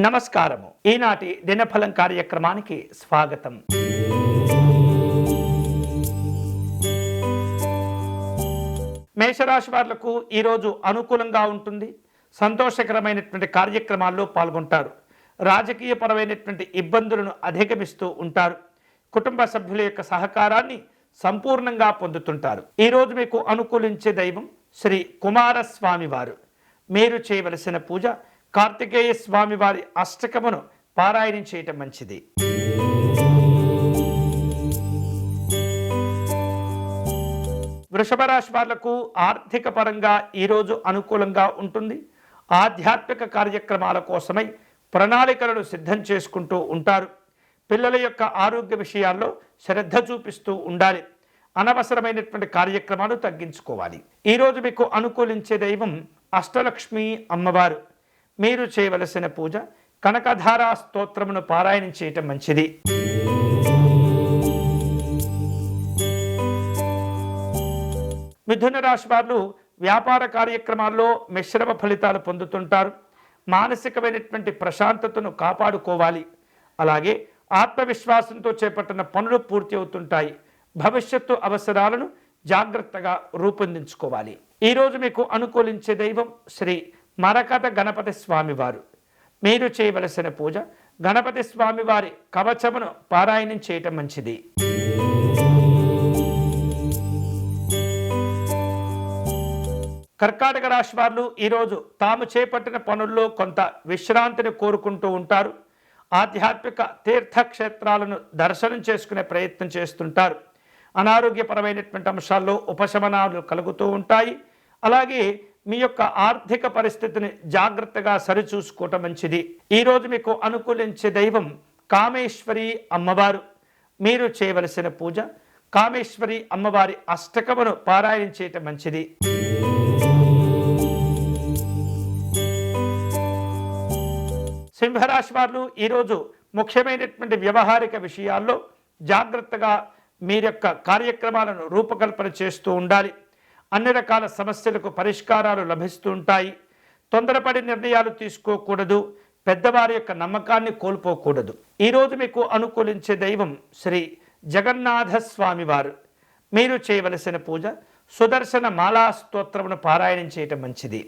నమస్కారము. ఈనాటి దినఫలం కార్యక్రమానికి స్వాగతం. మేషరాశి వాళ్ళకు ఈరోజు అనుకూలంగా ఉంటుంది. సంతోషకరమైనటువంటి కార్యక్రమాల్లో పాల్గొంటారు. రాజకీయపరమైనటువంటి ఇబ్బందులను అధిగమిస్తూ ఉంటారు. కుటుంబ సభ్యుల యొక్క సహకారాన్ని సంపూర్ణంగా పొందుతుంటారు. ఈరోజు మీకు అనుకూలించే దైవం శ్రీ కుమారస్వామి వారు. మీరు చేయవలసిన పూజ కార్తికేయ స్వామి వారి అష్టకమును పారాయణం చేయటం మంచిది. వృషభ రాశి వాళ్ళకు ఆర్థిక పరంగా ఈరోజు అనుకూలంగా ఉంటుంది. ఆధ్యాత్మిక కార్యక్రమాల కోసమై ప్రణాళికలను సిద్ధం చేసుకుంటూ ఉంటారు. పిల్లల యొక్క ఆరోగ్య విషయాల్లో శ్రద్ధ చూపిస్తూ ఉండాలి. అనవసరమైనటువంటి కార్యక్రమాలు తగ్గించుకోవాలి. ఈరోజు మీకు అనుకూలించే దైవం అష్టలక్ష్మి అమ్మవారు. మీరు చేయవలసిన పూజ కనకధారా స్తోత్రమును పారాయణం చేయటం మంచిది. మిథున రాశి వారు వ్యాపార కార్యక్రమాల్లో మిశ్రమ ఫలితాలు పొందుతుంటారు. మానసికమైనటువంటి ప్రశాంతతను కాపాడుకోవాలి. అలాగే ఆత్మవిశ్వాసంతో చేపట్టిన పనులు పూర్తి అవుతుంటాయి. భవిష్యత్తు అవసరాలను జాగ్రత్తగా రూపొందించుకోవాలి. ఈరోజు మీకు అనుకూలించే దైవం శ్రీ మరకత గణపతి స్వామివారు మీరు చేయవలసిన పూజ గణపతి స్వామివారి కవచమును పారాయణం చేయటం మంచిది. కర్కాటక రాశి వారు ఈరోజు తాము చేపట్టిన పనుల్లో కొంత విశ్రాంతిని కోరుకుంటూ ఉంటారు. ఆధ్యాత్మిక తీర్థక్షేత్రాలను దర్శనం చేసుకునే ప్రయత్నం చేస్తుంటారు. అనారోగ్యపరమైనటువంటి అంశాల్లో ఉపశమనాలు కలుగుతూ ఉంటాయి. అలాగే మీ యొక్క ఆర్థిక పరిస్థితిని జాగ్రత్తగా సరిచూసుకోవటం మంచిది. ఈరోజు మీకు అనుకూలించే దైవం కామేశ్వరి అమ్మవారు. మీరు చేయవలసిన పూజ కామేశ్వరి అమ్మవారి అష్టకమును పారాయణ చేయటం మంచిది. సింహరాశి వారు ఈరోజు ముఖ్యమైనటువంటి వ్యవహారిక విషయాల్లో జాగ్రత్తగా మీ యొక్క కార్యక్రమాలను రూపకల్పన చేస్తూ ఉండాలి. అన్ని రకాల సమస్యలకు పరిష్కారాలు లభిస్తూ ఉంటాయి. తొందరపడి నిర్ణయాలు తీసుకోకూడదు. పెద్దవారి యొక్క నమ్మకాన్ని కోల్పోకూడదు. ఈరోజు మీకు అనుకూలించే దైవం శ్రీ జగన్నాథ స్వామివారు మీరు చేయవలసిన పూజ సుదర్శన మాలా స్తోత్రమును పారాయణం చేయటం మంచిది.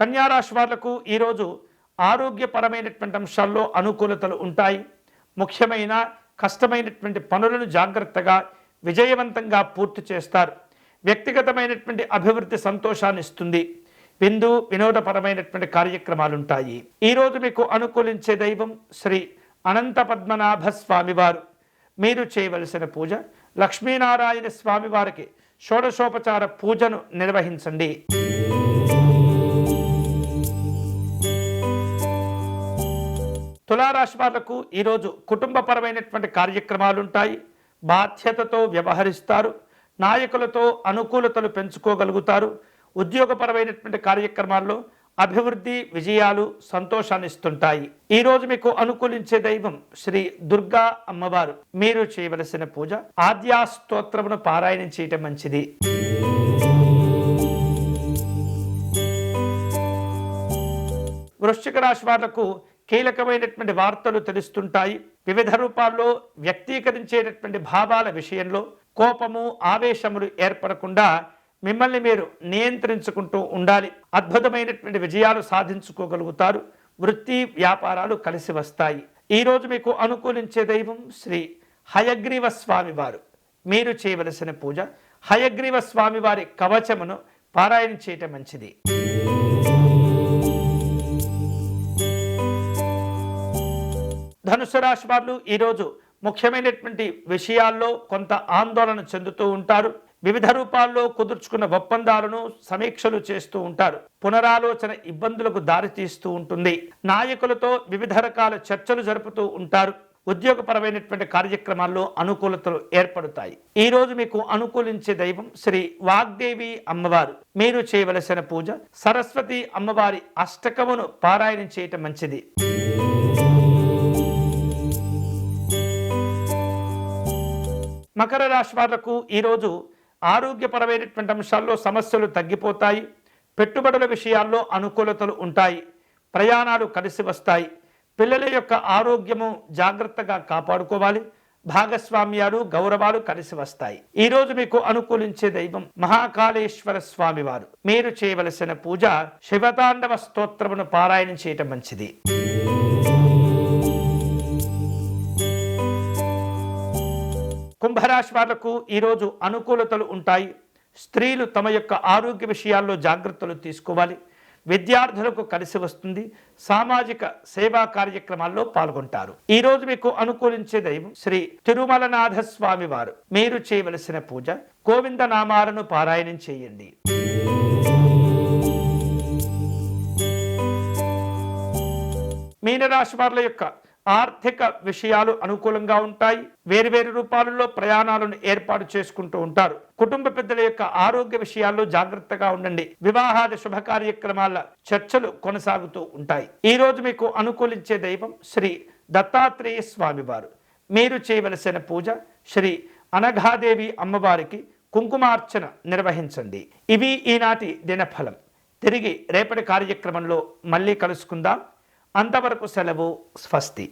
కన్యారాశి వాళ్ళకు ఈరోజు ఆరోగ్యపరమైనటువంటి అంశాల్లో అనుకూలతలు ఉంటాయి. ముఖ్యమైన కష్టమైనటువంటి పనులను జాగ్రత్తగా విజయవంతంగా పూర్తి చేస్తారు. వ్యక్తిగతమైనటువంటి అభివృద్ధి సంతోషాన్ని ఇస్తుంది విందు వినోదపరమైనటువంటి కార్యక్రమాలు ఉంటాయి ఈరోజు మీకు అనుకూలించే దైవం శ్రీ అనంత పద్మనాభ స్వామివారు. మీరు చేయవలసిన పూజ లక్ష్మీనారాయణ స్వామివారికి షోడశోపచార పూజను నిర్వహించండి. తులారాశి వాళ్ళకు ఈరోజు కుటుంబపరమైనటువంటి కార్యక్రమాలు ఉంటాయి బాధ్యతతో వ్యవహరిస్తారు. నాయకులతో అనుకూలతలు పెంచుకోగలుగుతారు. ఉద్యోగపరమైనటువంటి కార్యక్రమాల్లో అభివృద్ధి విజయాలు సంతోషాన్ని ఇస్తుంటాయి ఈరోజు మీకు అనుకూలించే దైవం శ్రీ దుర్గా అమ్మవారు. మీరు చేయవలసిన పూజ ఆద్యా స్తోత్రమును పారాయణం చేయటం మంచిది. వృశ్చిక రాశి వాళ్ళకు కీలకమైనటువంటి వార్తలు తెలుస్తుంటాయి. వివిధ రూపాల్లో వ్యక్తీకరించేటటువంటి భావాల విషయంలో కోపము ఆవేశములు ఏర్పడకుండా మిమ్మల్ని మీరు నియంత్రించుకుంటూ ఉండాలి. అద్భుతమైనటువంటి విజయాలు సాధించుకోగలుగుతారు. వృత్తి వ్యాపారాలు కలిసి వస్తాయి. ఈరోజు మీకు అనుకూలించే దైవం శ్రీ హయగ్రీవ స్వామివారు మీరు చేయవలసిన పూజ హయగ్రీవ స్వామివారి కవచమును పారాయణ చేయటం మంచిది. ధనుసు రాశి వారు ఈరోజు ముఖ్యమైనటువంటి విషయాల్లో కొంత ఆందోళన చెందుతూ ఉంటారు. వివిధ రూపాల్లో కుదుర్చుకున్న ఒప్పందాలను సమీక్షలు చేస్తూ ఉంటారు. పునరాలోచన ఇబ్బందులకు దారితీస్తూ ఉంటుంది. నాయకులతో వివిధ రకాల చర్చలు జరుపుతూ ఉంటారు. ఉద్యోగపరమైనటువంటి కార్యక్రమాల్లో అనుకూలతలు ఏర్పడతాయి. ఈ రోజు మీకు అనుకూలించే దైవం శ్రీ వాగ్దేవి అమ్మవారు. మీరు చేయవలసిన పూజ సరస్వతి అమ్మవారి అష్టకమును పారాయణం చేయటం మంచిది. మకర రాశి వాళ్ళకు ఈరోజు ఆరోగ్యపరమైనటువంటి అంశాల్లో సమస్యలు తగ్గిపోతాయి. పెట్టుబడుల విషయాల్లో అనుకూలతలు ఉంటాయి. ప్రయాణాలు కలిసి వస్తాయి. పిల్లల యొక్క ఆరోగ్యము జాగ్రత్తగా కాపాడుకోవాలి. భాగస్వామ్యాలు గౌరవాలు కలిసి వస్తాయి. ఈ రోజు మీకు అనుకూలించే దైవం మహాకాళేశ్వర స్వామివారు. మీరు చేయవలసిన పూజ శివతాండవ స్తోత్రమును పారాయణం చేయటం మంచిది. కుంభరాశి వాళ్ళకు ఈరోజు అనుకూలతలు ఉంటాయి. స్త్రీలు తమ యొక్క ఆరోగ్య విషయాల్లో జాగ్రత్తలు తీసుకోవాలి. విద్యార్థులకు కలిసి వస్తుంది. సామాజిక సేవా కార్యక్రమాల్లో పాల్గొంటారు. ఈ రోజు మీకు అనుకూలించే దైవం శ్రీ తిరుమలనాథ స్వామి వారు. మీరు చేయవలసిన పూజ గోవింద నామాలను పారాయణం చేయండి. మీనరాశి వారుల యొక్క ఆర్థిక విషయాలు అనుకూలంగా ఉంటాయి. వేరువేరు రూపాలలో ప్రయాణాలను ఏర్పాటు చేసుకుంటూ ఉంటారు. కుటుంబ పెద్దల యొక్క ఆరోగ్య విషయాల్లో జాగ్రత్తగా ఉండండి. వివాహాది శుభ కార్యక్రమాల చర్చలు కొనసాగుతూ ఉంటాయి. ఈ రోజు మీకు అనుకూలించే దైవం శ్రీ దత్తాత్రేయ స్వామివారు. మీరు చేయవలసిన పూజ శ్రీ అనఘాదేవి అమ్మవారికి కుంకుమార్చన నిర్వహించండి. ఇవి ఈనాటి దినఫలం. తిరిగి రేపటి కార్యక్రమంలో మళ్ళీ కలుసుకుందాం. అంతవరకు సెలవు స్వస్తి.